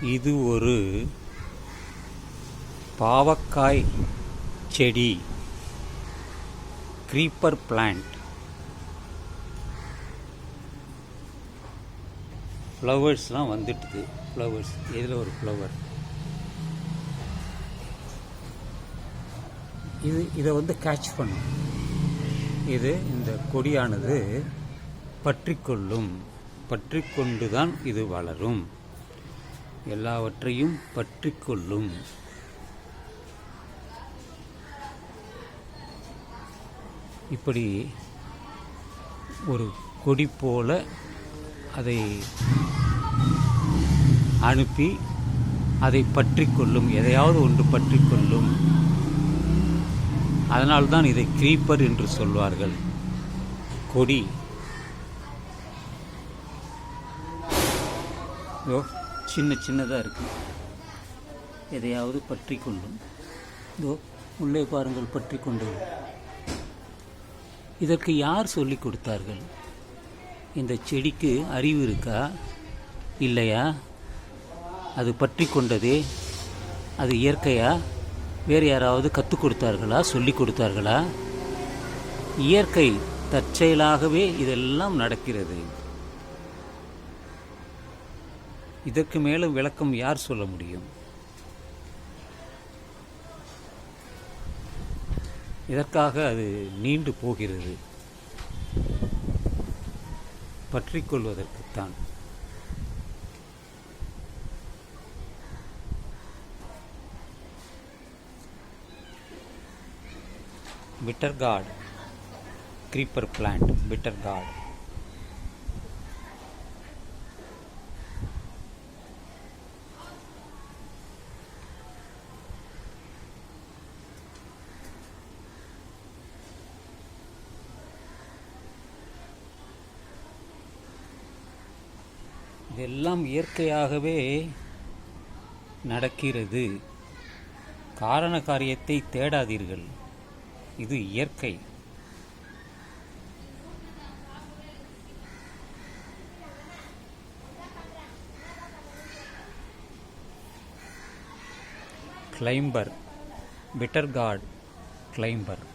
இது ஒரு பாவக்காய் செடி க்ரீப்பர் பிளான்ட் ஃப்ளவர்ஸ்லாம் வந்துட்டுது. ஃப்ளவர்ஸ் இதில் ஒரு ஃப்ளவர் இது இதை வந்து கேட்ச் பண்ணும். இது இந்த கொடியானது பற்றிக்கொள்ளும். பற்றிக்கொண்டு தான் இது வளரும். எல்லாவற்றையும் பற்றி கொள்ளும் இப்படி ஒரு கொடி போல அதை அனுப்பி அதை பற்றிக்கொள்ளும். எதையாவது ஒன்று பற்றிக்கொள்ளும். அதனால்தான் இதை கிரீப்பர் என்று சொல்வார்கள். கொடி. யோ. சின்ன சின்னதாக இருக்குது எதையாவது பற்றி கொள்ளும் இதோ உள்ளே பாருங்கள் பற்றி கொண்டு இதற்கு யார் சொல்லிக் கொடுத்தார்கள்? இந்த செடிக்கு அறிவு இருக்கா? இல்லையா? அது பற்றி கொண்டதே? அது இயற்கையா? வேறு யாராவது கற்றுக் கொடுத்தார்களா? சொல்லிக் கொடுத்தார்களா? இயற்கை தற்செயலாகவே இதெல்லாம் நடக்கிறது. இதற்கு மேலும் விளக்கம் யார் சொல்ல முடியும்? இதற்காக அது நீண்டு போகிறது. பற்றிக்கொள்வதற்குத்தான் bitter gourd creeper plant bitter gourd இதெல்லாம் இயற்கையாகவே நடக்கிறது. காரண காரியத்தை தேடாதீர்கள். இது இயற்கை. Climber பிட்டர்கார்ட் climber